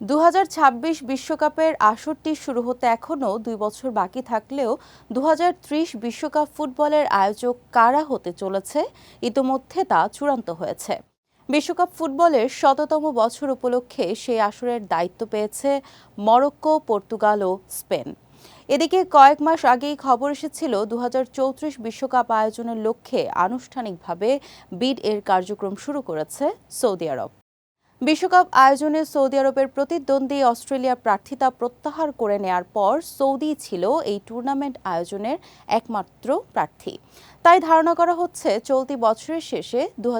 দু বিশ্বকাপের আসরটি শুরু হতে এখনও দুই বছর বাকি থাকলেও দু বিশ্বকাপ ফুটবলের আয়োজক কারা হতে চলেছে, ইতোমধ্যে তা চূড়ান্ত হয়েছে। বিশ্বকাপ ফুটবলের শততম বছর উপলক্ষে সেই আসরের দায়িত্ব পেয়েছে মরক্কো, পর্তুগাল ও স্পেন। এদিকে কয়েক মাস আগেই খবর এসেছিল দু বিশ্বকাপ আয়োজনের লক্ষ্যে আনুষ্ঠানিকভাবে বিড এর কার্যক্রম শুরু করেছে সৌদি আরব। বিশ্বকাপ আয়োজনে সৌদি আরবের প্রতিদ্বন্দ্বী অস্ট্রেলিয়ার প্রার্থিতা প্রত্যাহার করে নেয়ার পর সৌদি ছিল এই টুর্নামেন্ট আয়োজনের একমাত্র প্রার্থী। তাই ধারণা করা হচ্ছে চলতি বছরের শেষে দু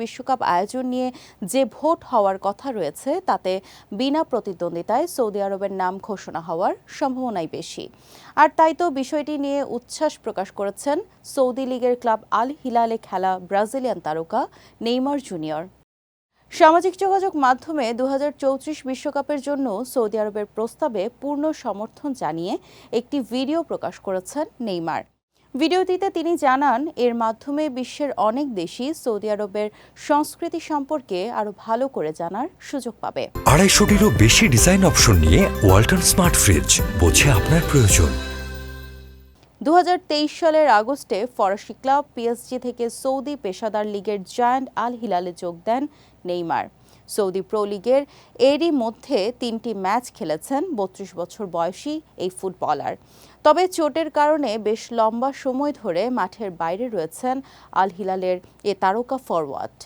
বিশ্বকাপ আয়োজন নিয়ে যে ভোট হওয়ার কথা রয়েছে, তাতে বিনা প্রতিদ্বন্দ্বিতায় সৌদি আরবের নাম ঘোষণা হওয়ার সম্ভাবনাই বেশি। আর তাই তো বিষয়টি নিয়ে উচ্ছ্বাস প্রকাশ করেছেন সৌদি লীগের ক্লাব আল হিলালে খেলা ব্রাজিলিয়ান তারকা নেইমার জুনিয়র। সামাজিক যোগাযোগ মাধ্যমে দু বিশ্বকাপের জন্য সৌদি আরবের প্রস্তাবে পূর্ণ সমর্থন জানিয়ে একটি ভিডিও প্রকাশ করেছেন নেইমার। ভিডিওটিতে তিনি জানান, এর মাধ্যমে বিশ্বের অনেক দেশই সৌদি আরবের সংস্কৃতি সম্পর্কে আরও ভালো করে জানার সুযোগ পাবে। আড়াইশোটিরও বেশি ডিজাইন অপশন নিয়ে ওয়ালটন স্মার্ট ফ্রিজ, বোঝে আপনার প্রয়োজন। দু হাজার তেইশ সালের আগস্টে ফরাসি ক্লাব পিএসজি থেকে সৌদি পেশাদার লিগের জায়ান্ট আল হিলালে যোগ দেন নেইমার। সৌদি প্রো লিগের এরই মধ্যে তিনটি ম্যাচ খেলেছেন বত্রিশ বছর বয়সী এই ফুটবলার। তবে চোটের কারণে বেশ লম্বা সময় ধরে মাঠের বাইরে রয়েছেন আল হিলালের এ তারকা ফরওয়ার্ড